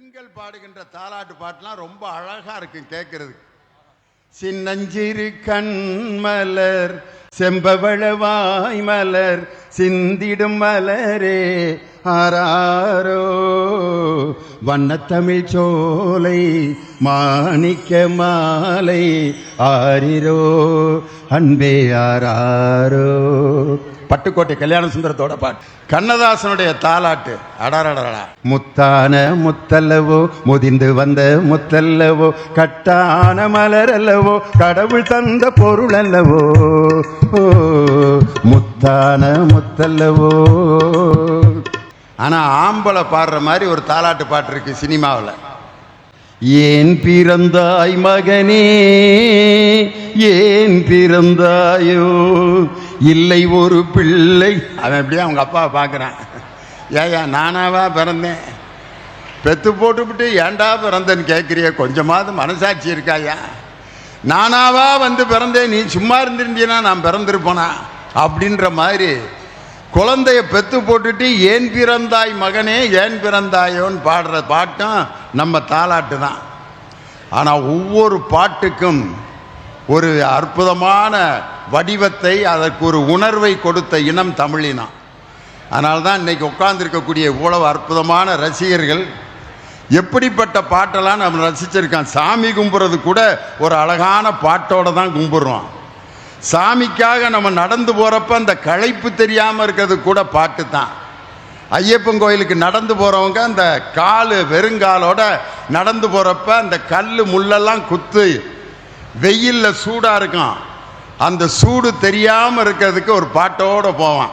பெண்கள் பாடுகின்ற தாலாட்டு பாட்டுலாம் ரொம்ப அழகா இருக்கு கேட்கறது சின்னஞ்சிறு கண்மலர் செம்பவளவாய் மலர் சிந்திடும் மலரே ஆராரோ. வண்ணத்தமிழ் சோலை மாணிக்க மாலை ஆரிரோ. அன்பே ஆராரோ பட்டுக்கோட்டை கல்யாண சுந்தரத்தோட பாட்டு. கண்ணதாசனுடைய தாலாட்டு. அடாரடா முத்தான முத்தல்லவோ முதிந்து வந்த முத்தல்லவோ கட்டான மலர் அல்லவோ கடவுள் தந்த பொருள் அல்லவோ? ஓ, முத்தான முத்தல்லவோ. ஆனா ஆம்பளை பாடுற மாதிரி ஒரு தாலாட்டு பாட்டு இருக்கு சினிமாவில். ஏன் பிறந்தாய் மகனே? ஏன் பிறந்தாயோ? இல்லை ஒரு பிள்ளை. அவன் எப்படியும் அவங்க அப்பாவை பார்க்குறான். ஏயா நானாவா பிறந்தேன்? பெத்து போட்டுவிட்டு ஏன்டா பிறந்தேன்னு கேட்குறிய? கொஞ்சமாவது மனசாட்சி இருக்காயா? நானாவா வந்து பிறந்தேன்? நீ சும்மா இருந்திருந்தீனா நான் பிறந்திருப்பேனா? அப்படின்ற மாதிரி குழந்தைய பெத்து போட்டுட்டு ஏன் பிறந்தாய் மகனே? ஏன் பிறந்தாயோன்னு பாடுற பாட்டும் நம்ம தாலாட்டு தான். ஆனால் ஒவ்வொரு பாட்டுக்கும் ஒரு அற்புதமான வடிவத்தை அதற்கு ஒரு உணர்வை கொடுத்த இனம் தமிழினம். அதனால்தான் இன்னைக்கு உட்கார்ந்திருக்கக்கூடிய இவ்வளவு அற்புதமான ரசிகர்கள் எப்படிப்பட்ட பாட்டெல்லாம் நம்ம ரசிச்சிருக்கான் சாமி கும்புறது கூட ஒரு அழகான பாட்டோடு தான் கும்பிட்றோம். சாமிக்காக நம்ம நடந்து போகிறப்ப அந்த களைப்பு தெரியாமல் இருக்கிறது கூட பாட்டு தான். ஐயப்பன் கோயிலுக்கு நடந்து போகிறவங்க அந்த கால் வெறுங்காலோட நடந்து போகிறப்ப அந்த கல் முள்ளெல்லாம் குத்து வெயிலில் சூடாக இருக்கும் அந்த சூடு தெரியாமல் இருக்கிறதுக்கு ஒரு பாட்டோடு போவான்.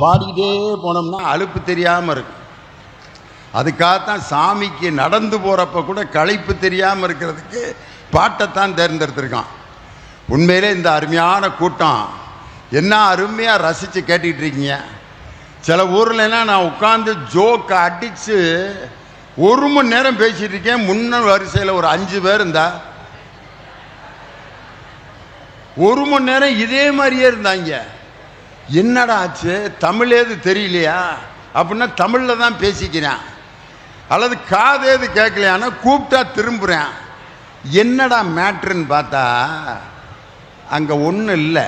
பாடிக்கிட்டே போனோம்னா அலுப்பு தெரியாமல் இருக்கும் அதுக்காகத்தான் சாமிக்கு நடந்து போகிறப்ப கூட களைப்பு தெரியாமல் இருக்கிறதுக்கு பாட்டைத்தான் தேர்ந்தெடுத்திருக்கான். உண்மையிலே இந்த அருமையான கூட்டம். என்ன அருமையாக ரசித்து கேட்டுக்கிட்டு இருக்கீங்க. சில ஊர்லலாம் நான் உட்காந்து ஜோக்கை அடித்து ஒரு மணி நேரம் பேசிகிட்டு இருக்கேன். முன்ன வரிசையில் ஒரு அஞ்சு பேர் இருந்தா. ஒரு மணி நேரம் இதே மாதிரியே இருந்தாங்க. என்னடா ஆச்சு? தமிழேது தெரியலையா? அப்படின்னா தமிழில் தான் பேசிக்கிறேன். அல்லது காதேது கேட்கலையானா கூப்பிட்டா திரும்புகிறேன் என்னடா மேட்ருன்னு பார்த்தா அங்கே ஒன்றும் இல்லை.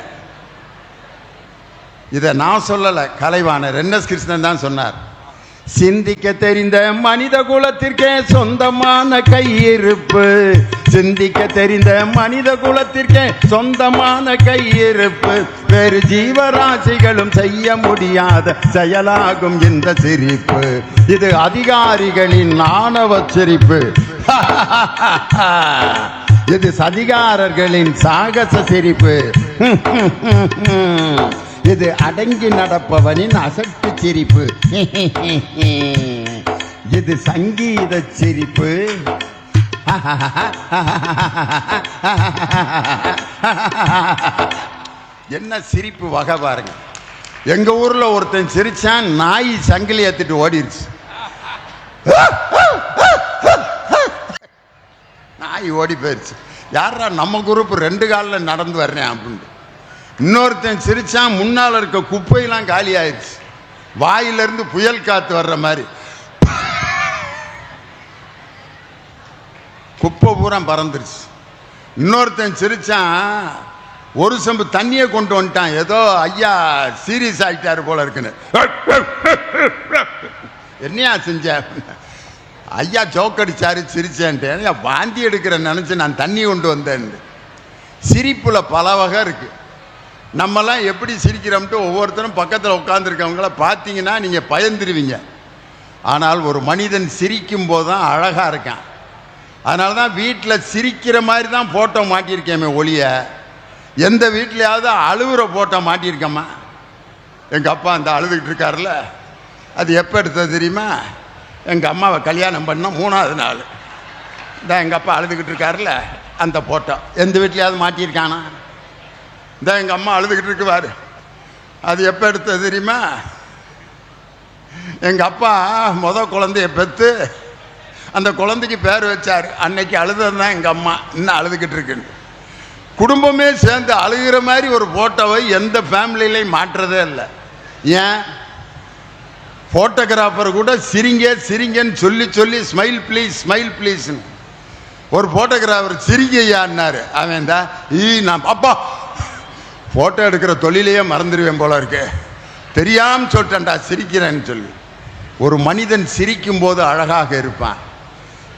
இதை நான் சொல்லலை. கலைவாணர். என் எஸ் கிருஷ்ணன் தான் சொன்னார். சிந்திக்க தெரிந்த மனித குலத்திற்கே சொந்தமான கையிருப்பு. சிந்திக்க தெரிந்த மனித குலத்திற்கே சொந்தமான கையிருப்பு. வேறு ஜீவராசிகளும் செய்ய முடியாத செயலாகும் இந்த சிரிப்பு. இது அதிகாரிகளின் ஆணவ சிரிப்பு. இது சதிகாரர்களின் சாகச சிரிப்பு. இது அடங்கி நடப்பவனின் அசட்டு சிரிப்பு. இது சங்கீத சிரிப்பு. என்ன சிரிப்பு வகை பாருங்க. எங்க ஊர்ல ஒருத்தன் சிரிச்சான் நாய் சங்கிலி ஏத்திட்டு ஓடிடுச்சு நாய் ஓடி போயிடுச்சு யாரா நம்ம குரூப் ரெண்டு காலில் நடந்து வர்றேன் அப்படின்ட்டு இன்னொருத்தன் சிரிச்சான் முன்னால் இருக்க குப்பையெல்லாம் காலி ஆயிடுச்சு வாயிலிருந்து புயல் காற்று வர்ற மாதிரி. குப்பை பூரா பறந்துருச்சு. இன்னொருத்தன் சிரிச்சான் ஒரு செம்பு தண்ணியை கொண்டு வந்துட்டான். ஏதோ ஐயா சீரியஸ் ஆகிட்டாரு போல இருக்குன்னு. என்னையா செஞ்ச? ஐயா சோக்கடிச்சாரு சிரிச்சேன்ட்டேன். வாந்தி எடுக்கிற நினச்சி நான் தண்ணி கொண்டு வந்தேன் சிரிப்பில் பல வகை இருக்கு. நம்மலாம் எப்படி சிரிக்கிறோம்ட்டு ஒவ்வொருத்தரும் பக்கத்தில் உட்காந்துருக்கவங்கள பார்த்தீங்கன்னா நீங்கள் பயந்துருவீங்க. ஆனால் ஒரு மனிதன் சிரிக்கும் போது தான் அழகாக இருக்கான். அதனால தான் வீட்டில் சிரிக்கிற மாதிரி தான் ஃபோட்டோ மாட்டியிருக்கேமே ஒளிய. எந்த வீட்லையாவது அழுகிற ஃபோட்டோ மாட்டியிருக்கேம்மா. எங்கள் அப்பா அந்த அழுதுகிட்டு இருக்கார்ல அது எப்போ எடுத்தது தெரியுமா? எங்கள் அம்மாவை கல்யாணம் பண்ண மூணாவது நாள். இந்த எங்கள் அப்பா அழுதுகிட்டு இருக்கார்ல அந்த ஃபோட்டோ எந்த வீட்லையாவது மாட்டியிருக்கானா? இந்த எங்கள் அம்மா அழுதுகிட்டு இருக்குவார் அது எப்போ எடுத்தது தெரியுமா? எங்கள் அப்பா முத குழந்தைய பெற்று அந்த குழந்தைக்கு பேர் வச்சார். அன்னைக்கு அழுதது தான் எங்கள் அம்மா. இன்னும் அழுதுகிட்டு இருக்குன்னு. குடும்பமே சேர்ந்து அழுகிற மாதிரி ஒரு ஃபோட்டோவை எந்த ஃபேமிலியிலையும் மாற்றுறதே இல்லை. ஏன்? ஃபோட்டோகிராஃபர் கூட சிரிங்க சிரிங்கன்னு சொல்லி சொல்லி ஸ்மைல் ப்ளீஸ் ஸ்மைல் ப்ளீஸ்னு ஒரு ஃபோட்டோகிராஃபர் சிரிங்கய்யான்னாரு அவன் தான் ஈ நான் அப்பா ஃபோட்டோ எடுக்கிற தொழிலையே மறந்துடுவேன் போல இருக்கு. தெரியாமல் சொல்லிட்டேன்டா சிரிக்கிறேன்னு சொல்லி. ஒரு மனிதன் சிரிக்கும் போது அழகாக இருப்பான்.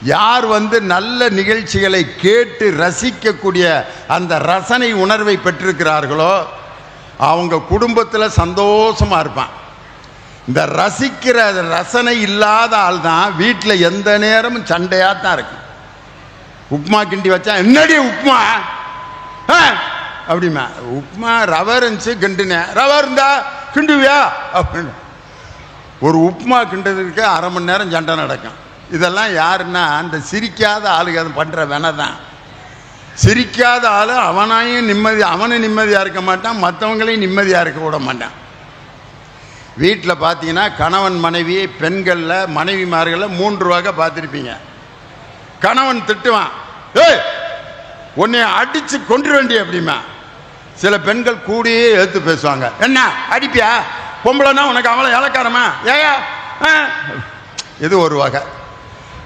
யார் வந்து நல்ல நிகழ்ச்சிகளை கேட்டு ரசிக்கக்கூடிய அந்த ரசனை உணர்வை பெற்றிருக்கிறார்களோ அவங்க குடும்பத்தில் சந்தோஷமாக இருப்பான். இந்த ரசிக்கிற ரசனை இல்லாத ஆள் தான் வீட்டில் எந்த நேரமும் சண்டையாக தான் இருக்கும் உப்புமா கிண்டி வச்சா என்னடி உப்புமா? ஆ? அப்படிமா. உப்புமா ரவை இருந்துச்சு கிண்டுனேன் ரவை இருந்தா கிண்டுவியா? அப்படின்னு. ஒரு உப்புமா கிண்டதுக்கு அரை மணி நேரம் சண்டை நடக்கும். இதெல்லாம் யாருன்னா அந்த சிரிக்காத ஆளுங்க அது பண்ணுற வேணை தான். சிரிக்காத ஆள் அவனாயும் நிம்மதி அவனும் நிம்மதியாக இருக்க மாட்டான் மற்றவங்களையும் நிம்மதியாக இருக்க விட மாட்டான். வீட்டில் பார்த்தீங்கன்னா கணவன் மனைவி பெண்களில் மனைவிமார்களில் மூன்று வகை பார்த்துருப்பீங்க கணவன் திட்டுவான் ஏய் உன்னை அடித்து கொன்று வேண்டிய அப்படிமா. சில பெண்கள் கூடியே எடுத்து பேசுவாங்க என்ன அடிப்பியா பொம்பளைனா உனக்கு அவளை இலக்காரமா ஏயா ஆ? இது ஒரு வகை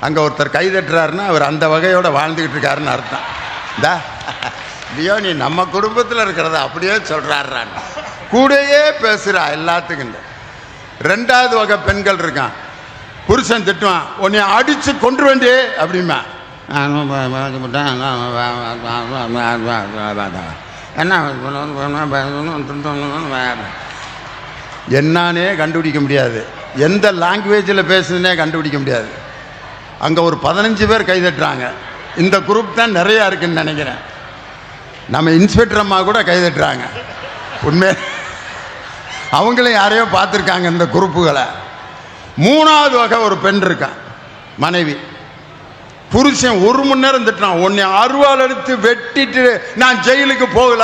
அங்கே ஒருத்தர் கை தட்டுறாருன்னா அவர் அந்த வகையோட வாழ்ந்துக்கிட்டு இருக்காருன்னு அர்த்தம் இந்தா இல்லையோ நீ நம்ம குடும்பத்தில் இருக்கிறத அப்படியே சொல்கிறாருறான் கூடயே பேசுகிறா எல்லாத்துக்கும் ரெண்டாவது வகை பெண்கள் இருக்கான் புருஷன் திட்டுவான் உன்னை அடித்து கொண்டு வேண்டி அப்படிமா என்ன என்னானே கண்டுபிடிக்க முடியாது எந்த லாங்குவேஜில் பேசுதுன்னே கண்டுபிடிக்க முடியாது அங்கே ஒரு பதினஞ்சு பேர் கைதட்டுறாங்க இந்த குரூப் தான் நிறையா இருக்குன்னு நினைக்கிறேன் நம்ம இன்ஸ்பெக்டர் அம்மா கூட கைதட்டுறாங்க உண்மை அவங்களும் யாரையோ பார்த்துருக்காங்க இந்த குரூப்புகளை மூணாவது வகை ஒரு பெண் இருக்கான் மனைவி புருஷன் ஒரு மணி நேரம் திட்டான் உன்னை அருவாள் எடுத்து வெட்டிட்டு நான் ஜெயிலுக்கு போகல.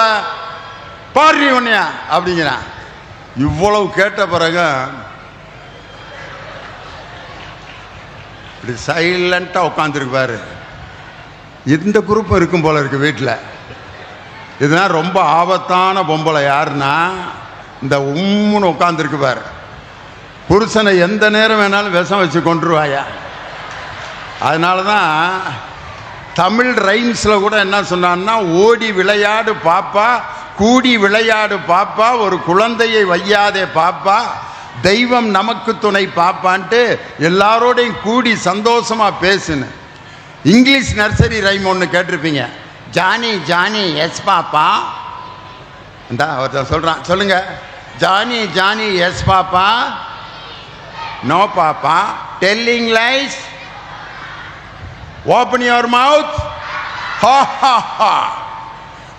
பாரு உன்னையா அப்படிங்கிறான். இவ்வளவு கேட்ட பிறகு இப்படி சைலண்ட்டாக உட்காந்துருப்பாரு இந்த குரூப்பும் இருக்கும் போல இருக்கு வீட்டில் இதுதான் ரொம்ப ஆபத்தான பொம்பளை யாருன்னா இந்த உம்முன்னு உட்காந்துருக்குவார் புருஷனை எந்த நேரம் வேணாலும் விஷம் வச்சு கொண்டுருவாயா அதனால தான் தமிழ் ரைம்ஸில் கூட என்ன சொன்னான்னா ஓடி விளையாடு பாப்பா கூடி விளையாடு பாப்பா ஒரு குழந்தையை வையாதே பாப்பா தெய்வம் நமக்கு துணை பாப்பான்ட்டு எல்லாரோடையும் கூடி சந்தோஷமாக பேசுன்னு. இங்கிலீஷ் நர்சரி ரைம் ஒன்று கேட்டிருப்பீங்க. ஜானி ஜானி எஸ் பாப்பா. இந்த ஒருத்தன் சொல்கிறான் சொல்லுங்க. Johny Johny yes papa. No papa. Telling lies open your mouth ha ha ha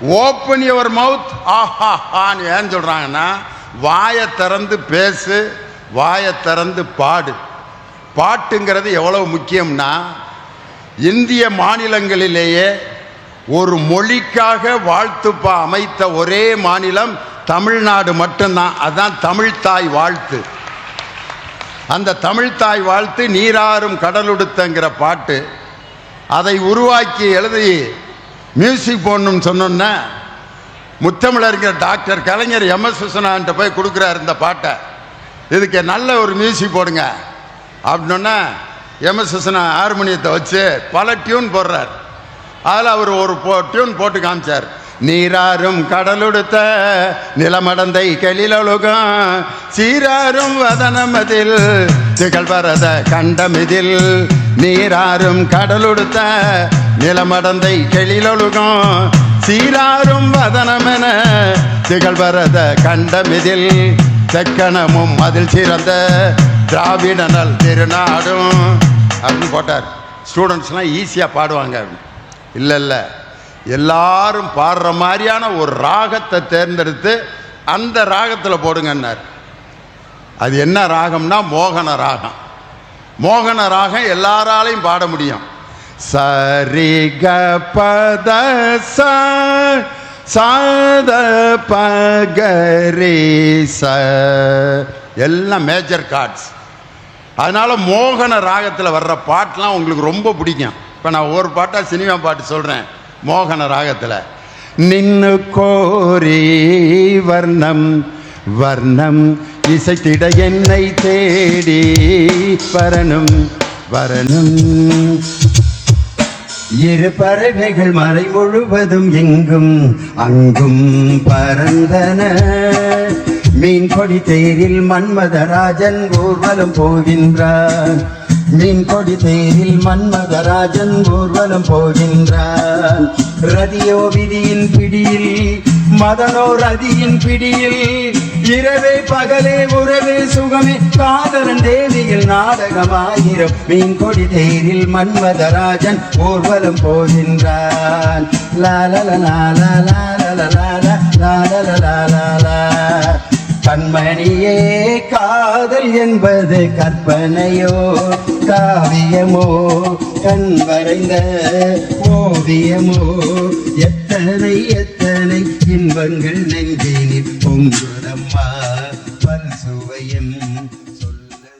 open your mouth ஆஹா ஹான்னு ஏன் சொல்கிறாங்கன்னா வாயை திறந்து பேசு வாயை திறந்து பாடு. பாட்டுங்கிறது எவ்வளவு முக்கியம்னா இந்திய மாநிலங்களிலேயே ஒரு மொழிக்காக வாழ்த்துப்பா அமைத்த ஒரே மாநிலம் தமிழ்நாடு மட்டும்தான். அதுதான் தமிழ்தாய் வாழ்த்து. அந்த தமிழ்தாய் வாழ்த்து நீராறும் கடலுடுத்தங்கிற பாட்டு அதை உருவாக்கி எழுதி மியூசிக் போடணும்னு சொன்னோன்னே முத்தமிழறிஞர் டாக்டர் கலைஞர் எம்எஸ் விஸ்வநாதன்ட்ட போய் கொடுக்குறாரு இந்த பாட்டை. இதுக்கு நல்ல ஒரு மியூசிக் போடுங்க. அப்படின்னொன்னே எம்எஸ் விஸ்வநாதன் ஹார்மோனியத்தை வச்சு பல டியூன் போடுறார். அதில் அவர் ஒரு போ டியூன் போட்டு காமிச்சார். நீராறும் கடலுடுத்த நிலமடந்தை கெளிலொழுகம் சீராறும் வதனமதில் திகழ்வரத கண்டமிதில் நீராறும் கடலுடுத்த நிலமடந்தை கெளிலொழுகம் சீராறும் வதனமென திகழ்வரத கண்டமிதில் தெக்கணமும் அதில் சிறந்த திராவிடனல் திருநாடும். அப்படின்னு போட்டார். ஸ்டூடெண்ட்ஸ்லாம் ஈஸியாக பாடுவாங்க. இல்லை இல்லை. எல்லாரும் பாடுற மாதிரியான ஒரு ராகத்தை தேர்ந்தெடுத்து அந்த ராகத்தில் போடுங்கன்னார். அது என்ன ராகம்னா மோகன ராகம். மோகன ராகம் எல்லாராலையும் பாட முடியும். சரி க பத ச சாத பகரே ச எல்லாம் மேஜர் கார்ட்ஸ் அதனால் மோகன ராகத்தில் வர்ற பாட்டெலாம் உங்களுக்கு ரொம்ப பிடிக்கும். இப்போ நான் ஒரு பாட்டாக சினிமா பாட்டு சொல்கிறேன் மோகன ராகத்தில். நின்னு கோரி வர்ணம் வர்ணம் இசைத்திட என்னை தேடி வரணும் வரணும். இரு பறவைகள் மறை முழுவதும் எங்கும் அங்கும் பறந்தன. மீன் கொடி தேரில் மன்மதராஜன் ஊர்வலம் போகின்றார். மீன் கொடி தேரில் மன்மதராஜன் ஊர்வலம் போகின்றார். ரதியோ விதியின் பிடியில் மதனோ ரதியின் பிடியில் இரவே பகலே உறவே சுகமே காதலன் தேவியில் நாடகமாயிரம் மீன் கொடி தேரில் மன்மதராஜன் ஊர்வலம் போகின்றான் கண்மணியே காதல் என்பது கற்பனையோ காவியமோ கண் வரைந்த ஓவியமோ எத்தனை எத்தனை இன்பங்கள் நெஞ்சினில் பொங்குதம்மா